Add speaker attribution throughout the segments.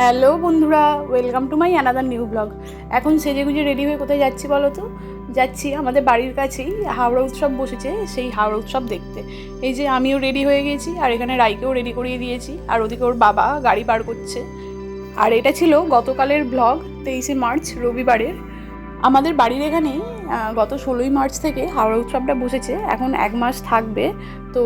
Speaker 1: Hello বন্ধুরা welcome to my another new blog এখন সেজে গুজে রেডি হয়ে কোথায় যাচ্ছি বলো তো? যাচ্ছি আমাদের বাড়ির কাছেই, হাওড়া উৎসব বসেছে, সেই হাওড়া উৎসব দেখতে। এই যে আমিও রেডি হয়ে গেছি, আর এখানে রাইকেও রেডি করিয়ে দিয়েছি, আর ওদিকে ওর বাবা গাড়ি পার করছে। আর এটা ছিল গতকালের ব্লগ তেইশে মার্চ, রবিবারের। আমাদের বাড়ির এখানে গত ষোলোই মার্চ থেকে হাওড়া উৎসবটা বসেছে। এখন এক মাস থাকবে। তো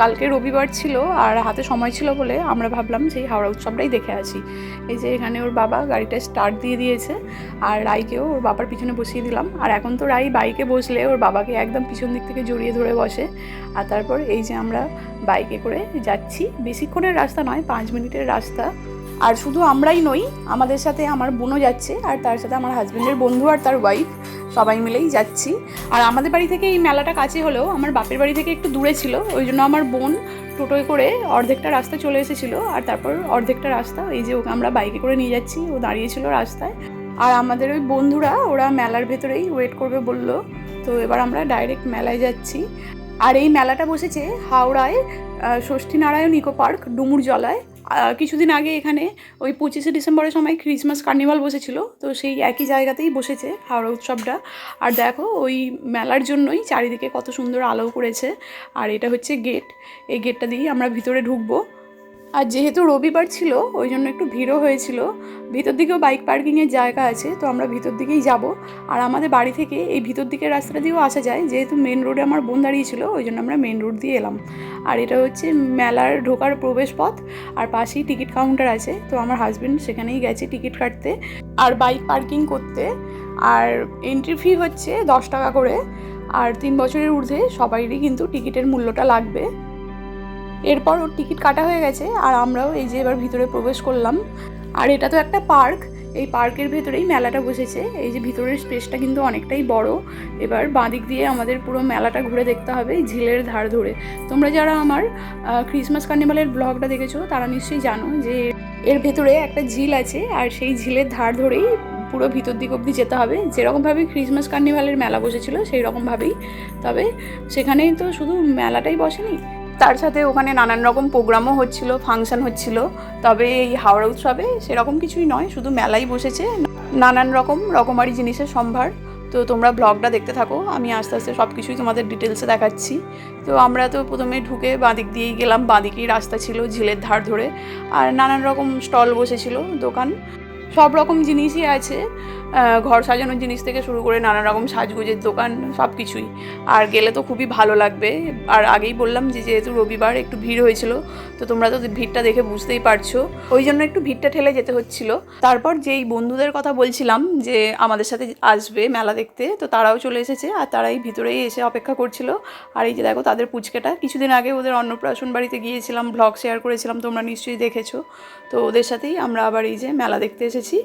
Speaker 1: কালকে রবিবার ছিল আর হাতে সময় ছিল বলে আমরা ভাবলাম সেই হাওড়া উৎসবটাই দেখে আসি। এই যে এখানে ওর বাবা গাড়িটা স্টার্ট দিয়ে দিয়েছে আর রাইকেও ওর বাবার পিছনে বসিয়ে দিলাম। আর এখন তো রাই বাইকে বসলে ওর বাবাকে একদম পিছন দিক থেকে জড়িয়ে ধরে বসে। আর তারপর এই যে আমরা বাইকে করে যাচ্ছি। বেশিক্ষণের রাস্তা নয়, পাঁচ মিনিটের রাস্তা। আর শুধু আমরাই নই, আমাদের সাথে আমার বোনও যাচ্ছে আর তার সাথে আমার হাজব্যান্ডের বন্ধু আর তার ওয়াইফ সবাই মিলেই যাচ্ছি। আর আমাদের বাড়ি থেকে এই মেলাটা কাছে হলেও আমার বাপের বাড়ি থেকে একটু দূরে ছিল ওই জন্য আমার বোন টোটোয় করে অর্ধেকটা রাস্তা চলে এসেছিল আর তারপর অর্ধেকটা রাস্তা এই যে ওকে আমরা বাইকে করে নিয়ে যাচ্ছি ও দাঁড়িয়েছিল রাস্তায়। আর আমাদের ওই বন্ধুরা ওরা মেলার ভেতরেই ওয়েট করবে বলল তো এবার আমরা ডাইরেক্ট মেলায় যাচ্ছি। আর এই মেলাটা বসেছে হাওড়ায় আহ, ষষ্ঠীনারায়ণ ইকো পার্ক ডুমুর জলায়। আহ, কিছুদিন আগে এখানে ওই পঁচিশে ডিসেম্বরের সময় ক্রিসমাস কার্নিভাল বসেছিল, তো সেই একই জায়গাতেই বসেছে হাওড়া উৎসবটা। আর দেখো, ওই মেলার জন্যই চারিদিকে কত সুন্দর আলো করেছে আর এটা হচ্ছে গেট। এই গেটটা দিয়েই আমরা ভিতরে ঢুকবো। আর যেহেতু রবিবার ছিল, ওই জন্য একটু ভিড়ও হয়েছিল। ভিতর দিকেও বাইক পার্কিংয়ের জায়গা আছে, তো আমরা ভিতর দিকেই যাব। আর আমাদের বাড়ি থেকে এই ভিতর দিকের রাস্তাটা দিয়েও আসা যায়, যেহেতু মেন রোডে আমার বোন দাঁড়িয়েছিল ওই জন্য আমরা মেন রোড দিয়ে এলাম। আর এটা হচ্ছে মেলার ঢোকার প্রবেশ পথ, আর পাশেই টিকিট কাউন্টার আছে, তো আমার হাজবেন্ড সেখানেই গেছে টিকিট কাটতে। আর বাইক পার্কিং করতে, আর এন্ট্রি ফি হচ্ছে দশ টাকা করে। আর তিন বছরের ঊর্ধ্বে সবাইরই কিন্তু টিকিটের মূল্যটা লাগবে। এরপর ওর টিকিট কাটা হয়ে গেছে আর আমরাও এই যে এবার ভিতরে প্রবেশ করলাম। আর এটা তো একটা পার্ক, এই পার্কের ভেতরেই মেলাটা বসেছে। এই যে ভিতরের স্পেসটা কিন্তু অনেকটাই বড়। এবার বাঁদিক দিয়ে আমাদের পুরো মেলাটা ঘুরে দেখতে হবে ঝিলের ধার ধরে। তোমরা যারা আমার ক্রিসমাস কার্নিভালের ব্লগটা দেখেছ, তারা নিশ্চয়ই জানো যে এর ভেতরে একটা ঝিল আছে আর সেই ঝিলের ধার ধরেই পুরো ভিতর দিক অবধি যেতে হবে। যেরকমভাবে ক্রিসমাস কার্নিভালের মেলা বসেছিল সেই রকমভাবেই তবে সেখানেই তো শুধু মেলাটাই বসেনি তার সাথে ওখানে নানান রকম প্রোগ্রামও হচ্ছিল, ফাংশন হচ্ছিল। তবে এই হাওড়া উৎসবে সেরকম কিছুই নয়, শুধু মেলাই বসেছে নানান রকম রকমারি জিনিসের সম্ভার। তো তোমরা ব্লগটা দেখতে থাকো, আমি আস্তে আস্তে সব কিছুই তোমাদের ডিটেলসে দেখাচ্ছি। তো আমরা তো প্রথমে ঢুকে বাঁদিক দিয়েই গেলাম, বাঁদিকেই রাস্তা ছিল ঝিলের ধার ধরে। আর নানান রকম স্টল বসেছিল, দোকান। সব রকম জিনিসই আছে। ঘর সাজানোর জিনিস থেকে শুরু করে নানা রকম সাজগোজের দোকান, সব কিছুই। আর গেলে তো খুবই ভালো লাগবে। আর আগেই বললাম যে, যেহেতু রবিবার একটু ভিড় হয়েছিল, তো তোমরা তো ভিড়টা দেখে বুঝতেই পারছ। ওই জন্য একটু ভিড়টা ঠেলে যেতে হচ্ছিল। তারপর যেই বন্ধুদের কথা বলছিলাম যে, আমাদের সাথে আসবে মেলা দেখতে, তো তারাও চলে এসেছে। আর তারাই ভিতরেই এসে অপেক্ষা করছিল। আর এই যে দেখো তাদের পুচকেটা, কিছুদিন আগে ওদের অন্নপ্রাশন বাড়িতে গিয়েছিলাম ব্লগ শেয়ার করেছিলাম, তোমরা নিশ্চয়ই দেখেছ। তো ওদের সাথেই আমরা আবার এই যে মেলা দেখতে এসেছি।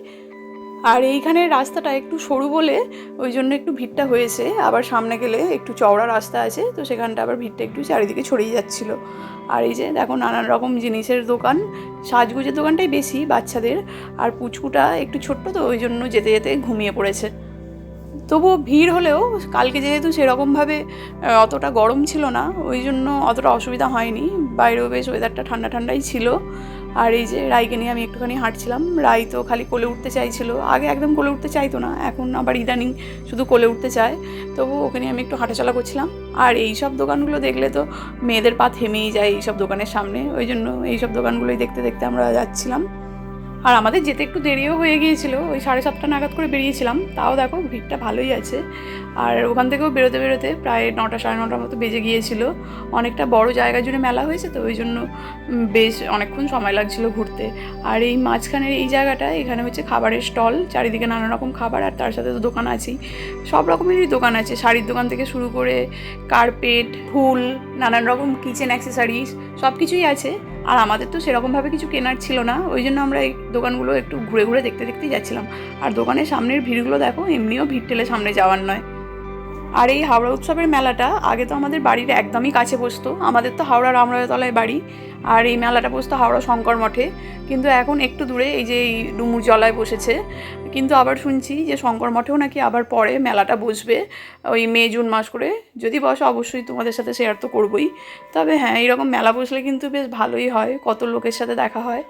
Speaker 1: আর এইখানের রাস্তাটা একটু সরু বলে ওই জন্য একটু ভিড়টা হয়েছে। আবার সামনে গেলে একটু চওড়া রাস্তা আছে, তো সেখানটা আবার ভিড়টা একটু চারিদিকে ছড়িয়ে যাচ্ছিল। আর এই যে দেখো নানান রকম জিনিসের দোকান, সাজগুজের দোকানটাই বেশি বাচ্চাদের, আর পুচকুটা একটু ছোট্ট, তো ওই জন্য যেতে যেতে ঘুমিয়ে পড়েছে। তবুও ভিড় হলেও কালকে যেহেতু সেরকমভাবে অতটা গরম ছিল না, ওই জন্য অতটা অসুবিধা হয়নি। বাইরেও বেশ ওয়েদারটা ঠান্ডা ঠান্ডাই ছিল। আর এই যে রায়কে নিয়ে আমি একটুখানি হাঁটছিলাম রাই তো খালি কোলে উঠতে চাইছিল। আগে একদম কোলে উঠতে চাইতো না, এখন আবার ইদানিং শুধু কোলে উঠতে চায়। তবু ওখানে আমি একটু হাঁটাচলা করছিলাম। আর এই সব দোকানগুলো দেখলে তো মেয়েদের পা থেমেই যায় এইসব দোকানের সামনে। ওই জন্য এইসব দোকানগুলোই দেখতে দেখতে আমরা যাচ্ছিলাম। আর আমাদের যেতে একটু দেরিও হয়ে গিয়েছিল, ওই সাড়ে সাতটা নাগাদ করে বেরিয়েছিলাম, তাও দেখো ভিড়টা ভালোই আছে। আর ওখান থেকেও বেরোতে বেরোতে প্রায় নটা সাড়ে নটার মতো বেজে গিয়েছিল। অনেকটা বড় জায়গা জুড়ে মেলা হয়েছে, তো ওই জন্য বেশ অনেকক্ষণ সময় লাগছিল ঘুরতে। আর এই মাঝখানের এই জায়গাটা, এখানে হচ্ছে খাবারের স্টল, চারিদিকে নানা রকম খাবার, আর তার সাথে তো দোকান আছেই। সব রকমেরই দোকান আছে, শাড়ির দোকান থেকে শুরু করে কার্পেট, ফুল, নানান রকম কিচেন অ্যাক্সেসারিজ সব কিছুই আছে। আর আমাদের তো সেরকমভাবে কিছু কেনার ছিল না। ওই জন্য আমরা এই দোকানগুলো একটু ঘুরে ঘুরে দেখতে দেখতে যাচ্ছিলাম। আর দোকানের সামনের ভিড়গুলো দেখো, এমনিও ভিড় ঠেলে সামনে যাওয়ার নয়। আর এই হাওড়া উৎসবের মেলাটা আগে তো আমাদের বাড়ির একদমই কাছে বসতো। আমাদের তো হাওড়া রামরায়তলায় বাড়ি, আর এই মেলাটা বসতো হাওড়া শঙ্কর মঠে। কিন্তু এখন একটু দূরে এই যে এই ডুমুর জলায় বসেছে। কিন্তু আবার শুনছি যে শঙ্কর মঠেও নাকি আবার পরে মেলাটা বসবে ওই মে, জুন মাস করে। যদি বসে অবশ্যই তোমাদের সাথে শেয়ার তো করবোই। তবে হ্যাঁ এইরকম মেলা বসলে কিন্তু বেশ ভালোই হয়, কত লোকের সাথে দেখা হয়।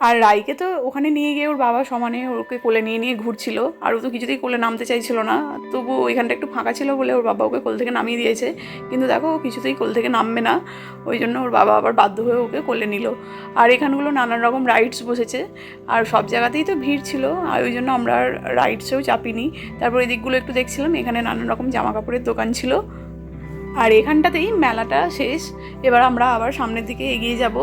Speaker 1: আর রাইকে তো ওখানে নিয়ে গিয়ে ওর বাবা সমানে ওকে কোলে নিয়ে নিয়ে ঘুরছিল। আর ও তো কিছুতেই কোলে নামতে চাইছিল না। তবু ওইখানটা একটু ফাঁকা ছিল বলে ওর বাবা ওকে কোল থেকে নামিয়ে দিয়েছে। কিন্তু দেখো, ও কিছুতেই কোল থেকে নামবে না। ওই জন্য ওর বাবা আবার বাধ্য হয়ে ওকে কোলে নিল। আর এখানগুলো নানান রকম রাইডস বসেছে। আর সব জায়গাতেই তো ভিড় ছিল। আর ওই জন্য আমরা রাইডসেও চাপিনি। তারপর এই দিকগুলো একটু দেখছিলাম। এখানে নানান রকম জামা কাপড়ের দোকান ছিল। আর এখানটাতেই মেলাটা শেষ। এবার আমরা আবার সামনের দিকে এগিয়ে যাব।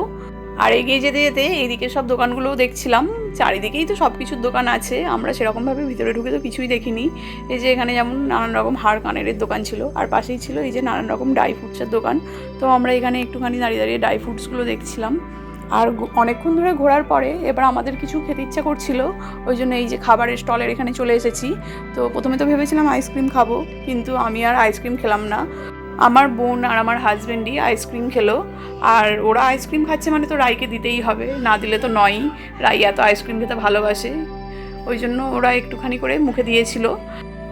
Speaker 1: আর এগিয়ে যেতে যেতে এইদিকে সব দোকানগুলোও দেখছিলাম। চারিদিকেই তো সব কিছুর দোকান আছে। আমরা সেরকমভাবে ভিতরে ঢুকে তো কিছুই দেখিনি। এই যে এখানে যেমন নানান রকম হাড় কানের দোকান ছিল। আর পাশেই ছিল এই যে নানান রকম ড্রাই ফ্রুটসের দোকান। তো আমরা এখানে একটুখানি দাঁড়িয়ে দাঁড়িয়ে ড্রাই ফ্রুটসগুলো দেখছিলাম। আর অনেকক্ষণ ধরে ঘোরার পরে এবার আমাদের কিছু খেতে ইচ্ছা করছিল। ওই জন্য এই যে খাবারের স্টলের এখানে চলে এসেছি। তো প্রথমে তো ভেবেছিলাম আইসক্রিম খাব। কিন্তু আমি আর আইসক্রিম খেলাম না। আমার বোন আর আমার হাজব্যান্ডই আইসক্রিম খেলো। আর ওরা আইসক্রিম খাচ্ছে মানে তো রাইকে দিতেই হবে, না দিলে তো নয়ই। রাই এত আইসক্রিম খেতে ভালোবাসে। ওই জন্য ওরা একটুখানি করে মুখে দিয়েছিল।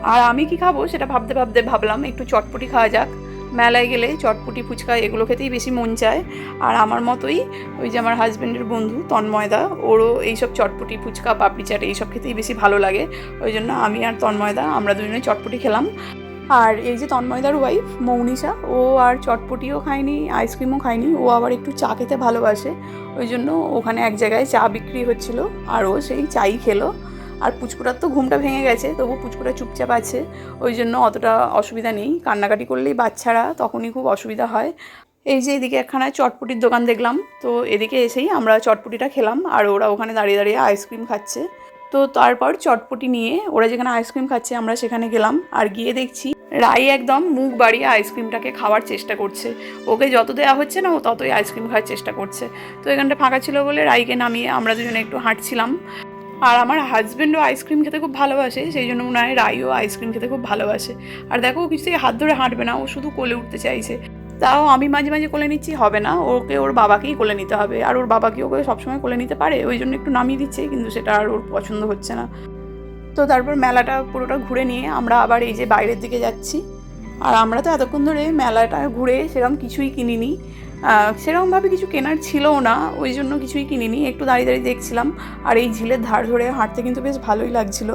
Speaker 1: আর আমি কি খাব সেটা ভাবতে ভাবতে ভাবলাম, একটু চটপটি খাওয়া যাক। মেলায় গেলে চটপটি, ফুচকা এগুলো খেতেই বেশি মন চায়। আর আমার মতোই ওই যে আমার হাজব্যান্ডের বন্ধু তন্ময়দা, ওরও এইসব চটপটি, ফুচকা, পাপড়ি চাট এইসব খেতেই বেশি ভালো লাগে। ওই জন্য আমি আর তন্ময়দা আমরা দুজনে চটপটি খেলাম। আর এই যে তন্ময়দার ওয়াইফ মৌনিশা ও আর চটপটিও খায়নি আইসক্রিমও খায়নি, ও আবার একটু চা খেতে ভালোবাসে। ওই জন্য ওখানে এক জায়গায় চা বিক্রি হচ্ছিল, আর ও সেই চাই খেলো। আর পুচকুটার তো ঘুমটা ভেঙে গেছে, তবু পুচকুটা চুপচাপ আছে। ওই জন্য অতটা অসুবিধা নেই। কান্নাকাটি করলেই বাচ্চারা, তখনই খুব অসুবিধা হয়। এই যে এদিকে একখানা চটপটির দোকান দেখলাম, তো এদিকে এসেই আমরা চটপটিটা খেলাম, আর ওরা ওখানে দাঁড়িয়ে দাঁড়িয়ে আইসক্রিম খাচ্ছে। তো তারপর চটপটি নিয়ে, ওরা যেখানে আইসক্রিম খাচ্ছে, আমরা সেখানে গেলাম। আর গিয়ে দেখছি রাই একদম মুখ বাড়িয়ে আইসক্রিমটাকে খাওয়ার চেষ্টা করছে। ওকে যত দেওয়া হচ্ছে না ও ততই আইসক্রিম খাওয়ার চেষ্টা করছে। তো এখানটা ফাঁকা ছিল বলে রাইকে নামিয়ে আমরা দুজনে একটু হাঁটছিলাম। আর আমার হাজব্যান্ডও আইসক্রিম খেতে খুব ভালোবাসে, সেই জন্য মনে হয় রাইও আইসক্রিম খেতে খুব ভালোবাসে। আর দেখো ও কিছুতেই হাত ধরে হাঁটবে না, ও শুধু কোলে উঠতে চাইছে। তাও আমি মাঝে মাঝে কোলে নিচ্ছি, হবে না। ওকে ওর বাবাকেই কোলে নিতে হবে। আর ওর বাবাকে ওকে সবসময় কোলে নিতে পারে, ওই জন্য একটু নামিয়ে দিচ্ছে, কিন্তু সেটা আর ওর পছন্দ হচ্ছে না। তো তারপর মেলাটা পুরোটা ঘুরে নিয়ে আমরা আবার এই যে বাইরের দিকে যাচ্ছি। আর আমরা তো এতক্ষণ ধরে মেলাটা ঘুরে সেরকম কিছুই কিনিনি। সেরকমভাবে কিছু কেনার ছিলও না, ওই জন্য কিছুই কিনিনি। একটু দাঁড়িয়ে দাঁড়িয়ে দেখছিলাম। আর এই ঝিলের ধার ধরে হাঁটতে কিন্তু বেশ ভালোই লাগছিল।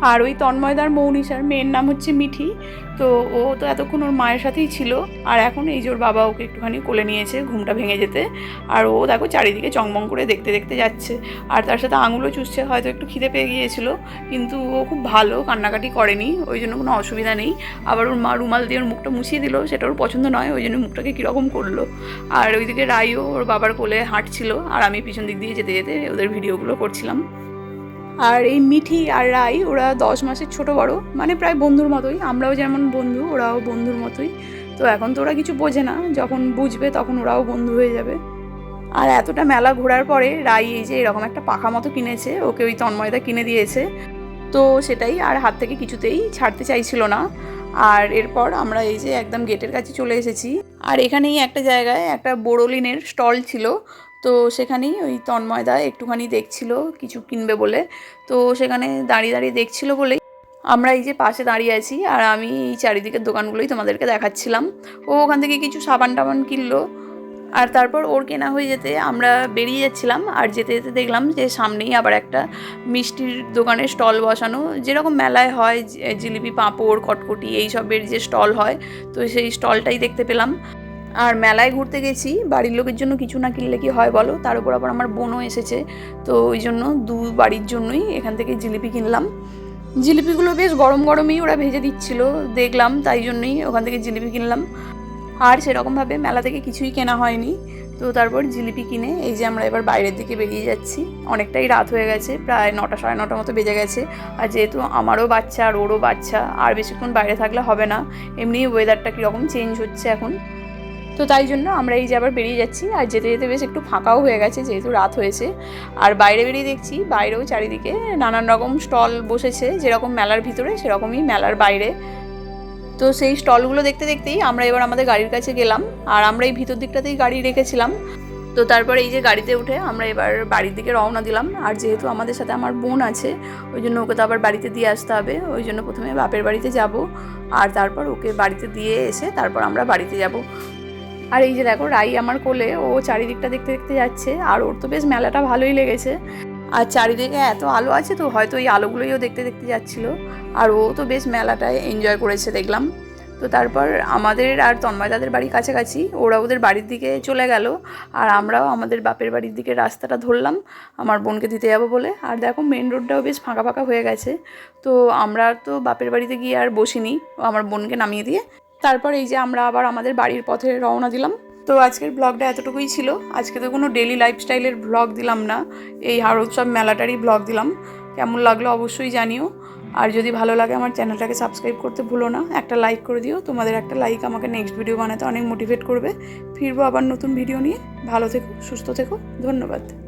Speaker 1: আর ওই তন্ময়দার মৌনিশার মেয়ের নাম হচ্ছে মিঠি। তো ও তো এতক্ষণ ওর মায়ের সাথেই ছিল। আর এখন এই যে ওর বাবা ওকে একটুখানি কোলে নিয়েছে ঘুমটা ভেঙে যেতে। আর ও দেখো চারিদিকে চংমং করে দেখতে দেখতে যাচ্ছে। আর তার সাথে আঙুলও চুষছে, হয়তো একটু খিদে পেয়ে গিয়েছিল। কিন্তু ও খুব ভালো, কান্নাকাটি করেনি, ওই জন্য কোনো অসুবিধা নেই। আবার ওর মা রুমাল দিয়ে ওর মুখটা মুছিয়ে দিল, সেটা ওর পছন্দ নয়, ওই জন্য মুখটাকে কীরকম করল। আর ওইদিকে রাইও ওর বাবার কোলে হাঁটছিল, আর আমি পিছন দিক দিয়ে যেতে যেতে ওদের ভিডিওগুলো করছিলাম। আর এই মিঠি আর রাই, ওরা দশ মাসের ছোট বড় মানে প্রায় বন্ধুর মতোই, আমরাও যেমন বন্ধু, ওরাও বন্ধুর মতোই। তো এখন তো ওরা কিছু বোঝে না, যখন বুঝবে তখন ওরাও বন্ধু হয়ে যাবে। আর এতটা মেলা ঘোরার পরে রাই এই যে এরকম একটা পাখা মতো কিনেছে, ওকে ওই তন্ময়দা কিনে দিয়েছে। তো সেটাই আর হাত থেকে কিছুতেই ছাড়তে চাইছিল না। আর এরপর আমরা এই যে একদম গেটের কাছে চলে এসেছি। আর এখানেই একটা জায়গায় একটা বোরোলিনের স্টল ছিল। তো সেখানেই ওই তন্ময়দা একটুখানি দেখছিল কিছু কিনবে বলে। তো সেখানে দাঁড়িয়ে দাঁড়িয়ে দেখছিল বলেই আমরা এই যে পাশে দাঁড়িয়ে আছি আর আমি এই চারিদিকের দোকানগুলোই তোমাদেরকে দেখাচ্ছিলাম। ও ওখান থেকে কিছু সাবান টাবান কিনলো আর তারপর ওর কেনা হয়ে যেতে আমরা বেরিয়ে যাচ্ছিলাম আর যেতে যেতে দেখলাম যে সামনেই আবার একটা মিষ্টির দোকানের স্টল বসানো, যেরকম মেলায় হয় জিলিপি, পাঁপড়, কটকটি এই সবের যে স্টল হয়, তো সেই স্টলটাই দেখতে পেলাম। আর মেলায় ঘুরতে গেছি। বাড়ির লোকের জন্য কিছু না কিনলে কি হয় বলো? তার উপর আবার আমার বোনও এসেছে। তো ওই জন্য দু বাড়ির জন্যই এখান থেকে জিলিপি কিনলাম। জিলিপিগুলো বেশ গরম গরমই ওরা ভেজে দিচ্ছিল, দেখলাম, তাই জন্যই ওখান থেকে জিলিপি কিনলাম। আর সেরকমভাবে মেলা থেকে কিছুই কেনা হয়নি। তো তারপর জিলিপি কিনে এই যে আমরা এবার বাইরের দিকে বেরিয়ে যাচ্ছি। অনেকটাই রাত হয়ে গেছে, প্রায় নটা সাড়ে নটা মতো বেজে গেছে। আর যেহেতু আমারও বাচ্চা আর ওরও বাচ্চা, আর বেশিক্ষণ বাইরে থাকলে হবে না। এমনি ওয়েদারটা কীরকম চেঞ্জ হচ্ছে এখন। তো তাই জন্য আমরা এই যে আবার বেরিয়ে যাচ্ছি, আর যেতে যেতে বেশ একটু ফাঁকাও হয়ে গেছে যেহেতু রাত হয়েছে। আর বাইরে বেরিয়ে দেখছি বাইরেও চারিদিকে নানান রকম স্টল বসেছে, যেরকম মেলার ভিতরে সেরকমই মেলার বাইরে। তো সেই স্টলগুলো দেখতে দেখতেই আমরা এবার আমাদের গাড়ির কাছে গেলাম, আর আমরা এই ভিতর দিকটাতেই গাড়ি রেখেছিলাম। তো তারপর এই যে গাড়িতে উঠে আমরা এবার বাড়ির দিকে রওনা দিলাম, আর যেহেতু আমাদের সাথে আমার বোন আছে, ওই জন্য ওকে তো আবার বাড়িতে দিয়ে আসতে হবে, ওই জন্য প্রথমে বাপের বাড়িতে যাব, আর তারপর ওকে বাড়িতে দিয়ে এসে তারপর আমরা বাড়িতে যাব। আর এই যে দেখো, রাই আমার কোলে, ও চারিদিকটা দেখতে দেখতে যাচ্ছে, আর ওর তো বেশ মেলাটা ভালোই লেগেছে। আর চারিদিকে এত আলো আছে তো, হয়তো এই আলোগুলোইও দেখতে দেখতে যাচ্ছিল। আর ও তো বেশ মেলাটায় এনজয় করেছে দেখলাম। তো তারপর আমাদের আর তন্ময় দাদের বাড়ি কাছাকাছি, ওরা ওদের বাড়ির দিকে চলে গেল। আর আমরাও আমাদের বাপের বাড়ির দিকে রাস্তাটা ধরলাম, আমার বোনকে দিতে যাব বলে। আর দেখো মেন রোডটাও বেশ ফাঁকা ফাঁকা হয়ে গেছে। তো আমরা তো বাপের বাড়িতে গিয়ে আর বসিনি, ও আমার বোনকে নামিয়ে দিয়ে তারপর এই যে আমরা আবার আমাদের বাড়ির পথে রওনা দিলাম। তো আজকের ব্লগটা এতটুকুই ছিল। আজকে তো কোনো ডেলি লাইফস্টাইলের ব্লগ দিলাম না। এই হাড় উৎসব মেলাটারই ব্লগ দিলাম। কেমন লাগল অবশ্যই জানিও। আর যদি ভালো লাগে আমার চ্যানেলটাকে সাবস্ক্রাইব করতে ভুলো না, একটা লাইক করে দিও। তোমাদের একটা লাইক আমাকে নেক্সট ভিডিও বানাতে অনেক মোটিভেট করবে। ফিরবো আবার নতুন ভিডিও নিয়ে। ভালো থেকো, সুস্থ থেকো। ধন্যবাদ।